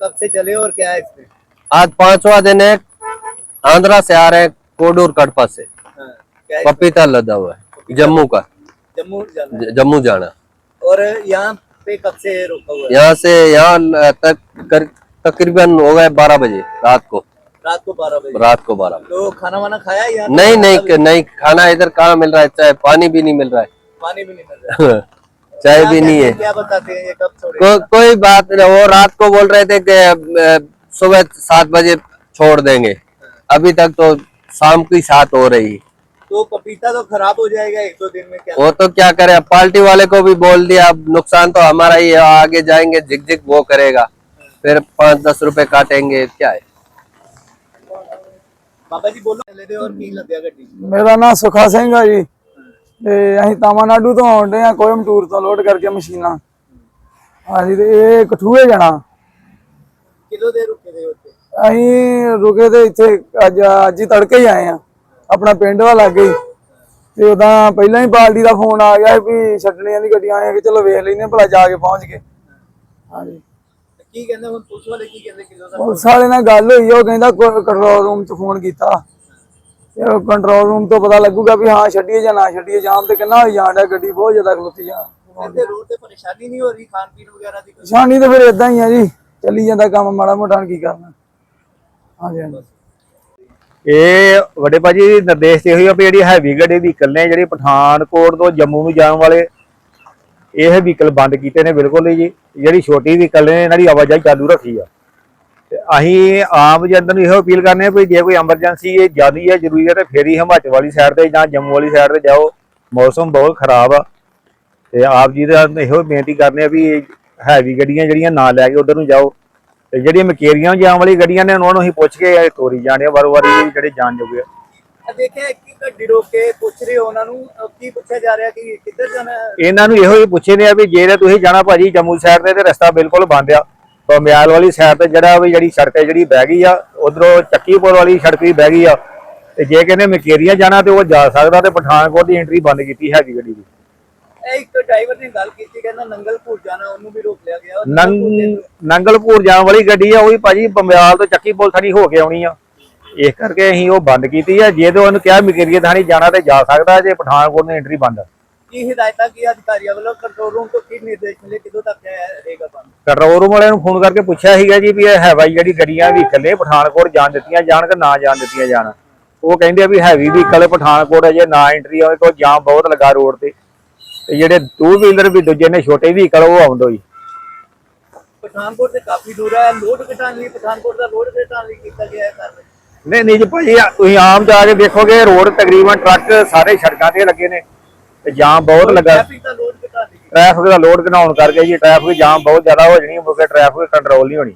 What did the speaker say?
कब से चले और क्या है इसमें? आज पांचवा दिन है आंध्रा से आ रहे हैं कोडूर कटपा से। हाँ, पपीता लदा हुआ है जम्मू का। जम्मू जाना जम्मू जाना। और यहाँ पे कब से रुका हुआ है? यहाँ से यहाँ तक कर, तकरीबन हो गए बारह बजे रात को। रात को बारह बजे। रात को बारह तो खाना वाना खाया यहाँ नहीं नहीं नहीं खाना इधर कहाँ मिल रहा है चाहे पानी भी नहीं मिल रहा है। पानी भी नहीं मिल रहा है। चाय भी नहीं है। क्या बताते हैं ये कब को, कोई बात नहीं वो रात को बोल रहे थे कि सुबह सात बजे छोड़ देंगे। हाँ। अभी तक तो शाम की सात हो रही। तो पपीता तो खराब हो जाएगा एक दो दिन में क्या? वो तो क्या करे अब पार्टी वाले को भी बोल दिया अब नुकसान तो हमारा ही है आगे जाएँगे झिक झिक वो करेगा। फिर पाँच दस रुपए काटेंगे क्या है? बाबा जी बोलो और मेरा नाम सुखा सिंह है जी। ਤੇ ਅਸੀਂ ਤਾਮਾਨਾਡੂ ਤੋਂ ਆਉਂਦੇ ਆ ਕੋਇਮਟੂਰ ਤੋਂ ਲੋਡ ਕਰਕੇ ਮਸ਼ੀਨਾਂ। ਹਾਂਜੀ ਤੇ ਇਹ ਕਠੂਏ ਜਾਣਾ। ਕਿਲੋ ਦੇ ਰੁਕੇ ਦੇ ਉੱਤੇ? ਅਸੀਂ ਰੁਕੇ ਤੇ ਇੱਥੇ ਅੱਜ ਅੱਜ ਹੀ ਤੜਕੇ ਹੀ ਆਏ ਆ ਆਪਣਾ ਪਿੰਡ ਵਾ ਲੱਗੇ ਹੀ। ਤੇ ਉਦਾਂ ਪਹਿਲਾਂ ਹੀ ਪਾਰਟੀ ਦਾ ਫੋਨ ਆ ਗਿਆ ਵੀ ਛੱਡਣੀਆਂ ਦੀ ਗੱਡੀਆਂ ਆਏ ਕਿ ਚਲੋ ਵੇਖ ਲੈਨੇ ਭਲਾ ਜਾ ਕੇ ਪਹੁੰਚ ਗਏ। ਹਾਂਜੀ। ਕੀ ਕਹਿੰਦੇ ਹੁਣ ਪੁਲਿਸ ਵਾਲੇ ਕੀ ਕਹਿੰਦੇ ਕਿਲੋ ਦਾ? ਪੁਲਿਸ ਵਾਲੇ ਨਾਲ ਗੱਲ ਹੋਈ ਉਹ ਕਹਿੰਦਾ ਕੰਟਰੋਲ ਰੂਮ 'ਚ ਫੋਨ ਕੀਤਾ। ਕੰਟਰੋਲ ਰੂਮ ਤੋਂ ਪਤਾ ਲੱਗੂਗਾ ਵੀ ਹਾਂ ਛੱਡੀਏ ਜਾਂ ਨਾ ਛੱਡੀਏ ਜਾਮ ਤੇ ਕਿੰਨਾ ਹੋਈ ਜਾਂਦਾ ਗੱਡੀ ਬਹੁਤ ਜ਼ਿਆਦਾ ਖਲੋਤੀ ਜਾ। ਕਹਿੰਦੇ ਰੋਡ ਤੇ ਪਰੇਸ਼ਾਨੀ ਨਹੀਂ ਹੋ ਰਹੀ ਖਾਣ ਪੀਣ ਵਗੈਰਾ ਦੀ ਨਿਸ਼ਾਨੀ ਤੇ ਫਿਰ ਇਦਾਂ ਹੀ ਆ ਜੀ ਚੱਲੀ ਜਾਂਦਾ ਕੰਮ ਮਾੜਾ ਮੋਟਾ ਕੀ ਕਰਨਾ। ਹਾਂਜੀ ਹਾਂਜੀ। ਇਹ ਵੱਡੇ ਭਾਜੀ ਨਿਰਦੇਸ਼ ਤੇ ਹੋਈ ਆ ਵੀ ਜਿਹੜੀ ਹੈਵੀ ਗੱਡੀ ਵਹੀਕਲ ਨੇ ਜਿਹੜੀ ਪਠਾਨਕੋਟ ਤੋਂ ਜੰਮੂ ਨੂੰ ਜਾਣ ਵਾਲੇ ਇਹ ਵਹੀਕਲ ਬੰਦ ਕੀਤੇ ਨੇ ਬਿਲਕੁਲ ਹੀ ਜੀ। ਜਿਹੜੀ ਛੋਟੀ ਵਹੀਕਲ ਨੇ ਇਹਨਾਂ ਦੀ ਆਵਾਜਾਈ ਚਾਲੂ ਰੱਖੀ ਆ। ਅਸੀਂ ਆਮ ਜਨਤਾ ਨੂੰ ਇਹੋ ਅਪੀਲ ਕਰਨੇ ਆ ਵੀ ਜੇ ਕੋਈ ਐਮਰਜੈਂਸੀ ਇਹ ਜ਼ਿਆਦੀ ਹੈ ਜ਼ਰੂਰੀ ਹੈ ਤੇ ਫੇਰ ਹੀ ਹਿਮਾਚਲ ਵਾਲੀ ਸਾਈਡ ਤੇ ਜਾਂ ਜੰਮੂ ਵਾਲੀ ਸਾਈਡ ਤੇ ਜਾਓ। ਮੌਸਮ ਬਹੁਤ ਖਰਾਬ ਆ ਤੇ ਆਪ ਜੀ ਦਾ ਇਹੋ ਬੇਨਤੀ ਕਰਨੇ ਆ ਵੀ ਹੈਵੀ ਗੱਡੀਆਂ ਜਿਹੜੀਆਂ ਨਾ ਲੈ ਕੇ ਉਧਰ ਨੂੰ ਜਾਓ। ਤੇ ਜਿਹੜੀਆਂ ਮਕੇਰੀਆਂ ਜਾਣ ਵਾਲੀ ਗੱਡੀਆਂ ਨੇ ਉਹਨਾਂ ਨੂੰ ਅਸੀਂ ਪੁੱਛ ਕੇ ਤੋਰੀ ਜਾਣੇ ਆ ਵਾਰੋ ਵਾਰੀ ਜਿਹੜੇ ਜਾਣ ਜੋਗੇ ਆ। ਦੇਖਿਆ ਇੱਕ ਹੀ ਗੱਡੀ ਰੋਕ ਕੇ ਪੁੱਛ ਰਹੇ ਉਹਨਾਂ ਨੂੰ ਕੀ ਪੁੱਛਿਆ ਜਾ ਰਿਹਾ ਕਿ ਕਿੱਧਰ ਜਾਣਾ? ਇਹਨਾਂ ਨੂੰ ਇਹੋ ਹੀ ਪੁੱਛੇ ਨੇ ਆ ਵੀ ਜੇ ਤੁਸੀਂ ਜਾਣਾ ਭਾਜੀ ਜੰਮੂ ਸਾਈਡ ਤੇ ਤੇ ਰਸਤਾ ਬਿਲਕੁਲ ਬੰਦ ਆ। ਬਮਿਆਲ ਵਾਲੀ ਸਾਈਡ ਤੇ ਜਿਹੜਾ ਵੀ ਜਿਹੜੀ ਸੜਕ ਹੈ ਜਿਹੜੀ ਬਹਿ ਗਈ ਆ ਉਧਰੋਂ ਚੱਕੀਪੁਰ ਵਾਲੀ ਸੜਕ ਵੀ ਬਹਿ ਗਈ ਆ। ਤੇ ਜੇ ਕਹਿੰਦੇ ਮਕੇਰੀਆਂ ਜਾਣਾ ਤੇ ਉਹ ਜਾ ਸਕਦਾ ਤੇ ਪਠਾਨਕੋਟ ਦੀ ਐਂਟਰੀ ਬੰਦ ਕੀਤੀ ਹੈਗੀ ਗੱਡੀ ਦੀ। ਇਹ ਇੱਕ ਡਰਾਈਵਰ ਨੇ ਗੱਲ ਕੀਤੀ ਕਹਿੰਦਾ ਨੰਗਲਪੁਰ ਜਾਣਾ ਉਹਨੂੰ ਵੀ ਰੋਕ ਲਿਆ ਗਿਆ। ਉਹ ਨੰਗ ਨੰਗਲਪੁਰ ਦੇ- ਨੰਗਲਪੁਰ ਜਾਣ ਵਾਲੀ ਗੱਡੀ ਆ ਉਹ ਵੀ ਭਾਜੀ ਬਮਿਆਲ ਤੋਂ ਚੱਕੀਪੁਰ ਥਾਣੀ ਹੋ ਕੇ ਆਉਣੀ ਆ। ਇਸ ਕਰਕੇ ਅਸੀਂ ਉਹ ਬੰਦ ਕੀਤੀ ਆ ਜੇ ਤਾਂ ਉਹਨੂੰ ਕਿਹਾ ਮਕੇਰੀਆ ਥਾਣੀ ਜਾਣਾ ਤੇ ਜਾ ਸਕਦਾ ਜੇ ਪਠਾਨਕੋਟ ਦੀ ਐਂਟਰੀ ਬੰਦ। ਕੀ ਹਦਾਇਤਾਂ ਕੀ ਅਧਿਕਾਰੀਆਂ ਵੱਲੋਂ ਕੰਟਰੋਲ ਰੂਮ ਤੋਂ ਕੀ ਨਿਰਦੇਸ਼ ਮਿਲੇ ਕਿਦੋਂ ਤੱਕ ਕੰਟਰੋਲ ਰੂਮ ਵਾਲਿਆਂ ਨੂੰ ਫੋਨ ਕਰਕੇ ਪੁੱਛਿਆ ਸੀਗਾ ਜੀ ਵੀ ਇਹ ਹੈਵਾਈ ਜਿਹੜੀ ਗੱਡੀਆਂ ਵਹੀਕਲ ਨੇ ਪਠਾਨਕੋਟ ਜਾਣ ਦਿੱਤੀਆਂ ਜਾਣ ਕਿ ਨਾ ਜਾਣ ਦਿੱਤੀਆਂ ਜਾਣ? ਉਹ ਕਹਿੰਦੇ ਆ ਵੀ ਹੈਵੀ ਵਹੀਕਲ ਪਠਾਨਕੋਟ ਅਜੇ ਨਾ ਐਂਟਰੀ ਹੋਵੇ ਕੋਈ ਜਾਮ ਬਹੁਤ ਲੱਗਾ ਰੋਡ ਤੇ। ਤੇ ਜਿਹੜੇ ਟੂ ਵੀਲਰ ਵੀ ਦੂਜੇ ਨੇ ਛੋਟੇ ਵਹੀਕਲ ਉਹ ਆਉਂਦੋ ਜੀ। ਪਠਾਨਕੋਟ ਤੇ ਕਾਫੀ ਦੂਰ ਹੈ ਲੋਡ ਘਟਾਉਣ ਲਈ ਪਠਾਨਕੋਟ ਦਾ ਲੋਡ ਘਟਾਉਣ ਲਈ ਕੀਤਾ ਗਿਆ ਹੈ ਕਾਰਵਾਈ? ਨਹੀਂ ਨਹੀਂ ਜੀ ਭਾਜੀ ਤੁਸੀਂ ਆਮ ਜਾ ਕੇ ਦੇਖੋਗੇ ਰੋਡ ਤਕਰੀਬਨ ਟਰੱਕ ਸਾਰੇ ਸੜਕਾਂ ਤੇ ਲੱਗੇ ਨੇ ਤੇ ਜਾਮ ਬਹੁਤ ਲੱਗਾ। ਟ੍ਰੈਫਿਕ ਦਾ ਲੋਡ ਘਟਾਉਣ ਕਰਕੇ ਜੀ, ਟ੍ਰੈਫਿਕ ਜਾਮ ਬਹੁਤ ਜ਼ਿਆਦਾ ਹੋ ਜਣੀ ਮੁਕੇ ਟ੍ਰੈਫਿਕ ਕੰਟਰੋਲ ਨਹੀਂ ਹੋਣੀ।